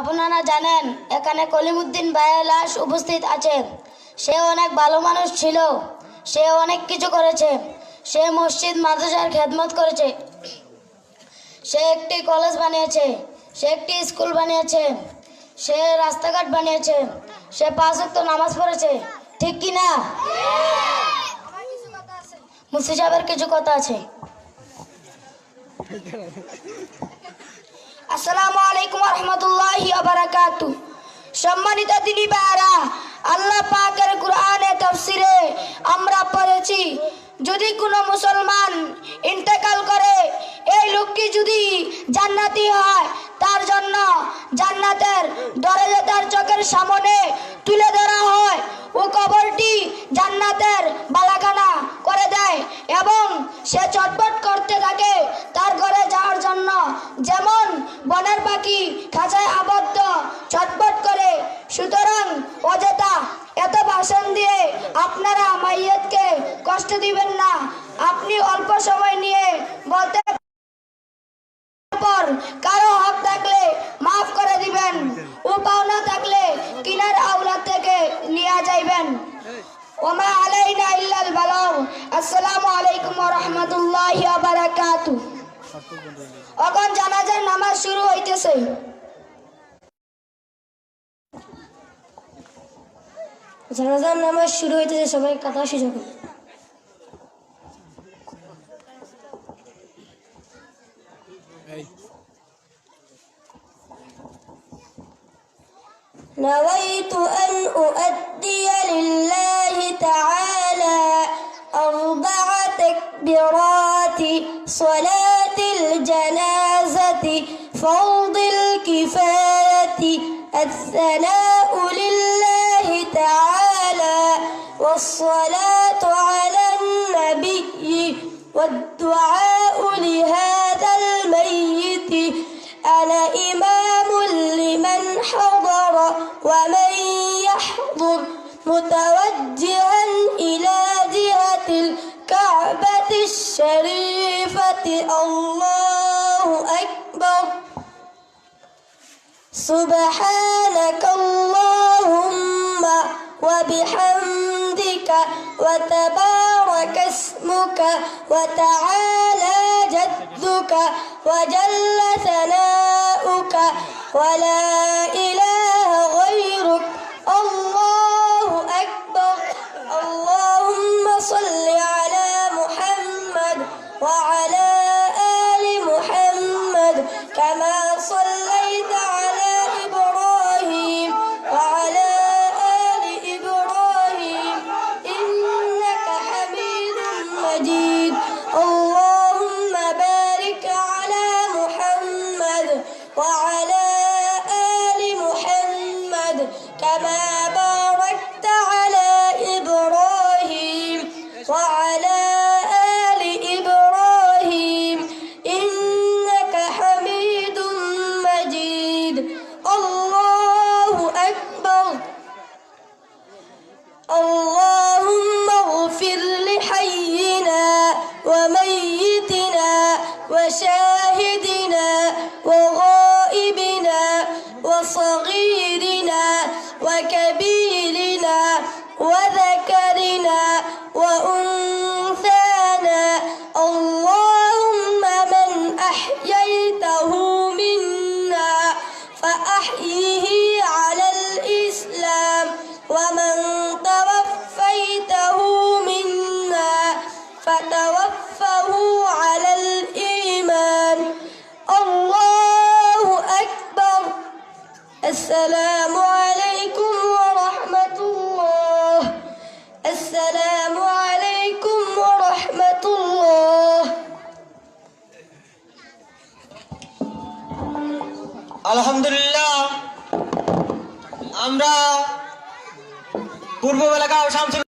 আপনারা জানেন, এখানে কলিমুদ্দিন ভাইয়ের লাশ উপস্থিত আছে। সে অনেক ভালো মানুষ ছিল। সে অনেক কিছু করেছে। সে মসজিদ, মাদ্রাসার খেদমত করেছে। সে একটি কলেজ বানিয়েছে। সে একটি স্কুল বানিয়েছে। সে রাস্তাঘাট বানিয়েছে। সে পাঁচ ওয়াক্ত নামাজ পড়েছে। ঠিক কি না? মুফতি সাহেবের কিছু কথা আছে। আসসালামু আলাইকুম রহমতুল্লাহি বারাকাতু সম্মানিত দিনী বারা আল্লাহ পাকের কোরআনে তাফসিরে আমরা পড়েছি, যদি কোনো মুসলমান ইন্তেকাল করে, এই লোকটি যদি জান্নাতি হয়, তার জন্য জান্নাতের দরজা তার চোখের সামনে তুলে ধরা হয়, ও কবরটি জান্নাতের বালাখানা করে দেয় এবং সে চটপট করতে থাকে তার ঘরে যাওয়ার জন্য। যেমন বনের পাখি খাঁচায় আবদ্ধ ছটপট করে। সুতরাং, অযথা, এত ভাষণ দিয়ে আপনারা মাইয়াতকে কষ্ট দিবেন না। আপনি অল্প সময় নিয়ে বলতে কারও হক থাকলে মাফ করে দিবেন। ও পাওনা থাকলে কিনার আওলাদ থেকে নিয়ে যাইবেন। ওমা আলাইনা ইল্লাল বালাগ। আসসালামু আলাইকুম ওয়া রাহমাতুল্লাহি ওয়া বারাকাতু এখন জানাজার নামাজ শুরু হইতেছে জানাজার নামাজ শুরু হইতেছে সবাই কথা সুযোগ نويت أن أؤدي لله تعالى أربع تكبيرات صلاة الثناء لله تعالى والصلاة على النبي والدعاء لهذا الميت. أنا إمام لمن حضر ومن يحضر متوجها سبحانك اللهم وبحمدك وتبارك اسمك وتعالى جدك وجل ثناؤك ولا إله وصغير السلام عليكم ورحمة الله السلام عليكم ورحمة الله আলহামদুলিল্লাহ আমরা পূর্ব এলাকা শামসুল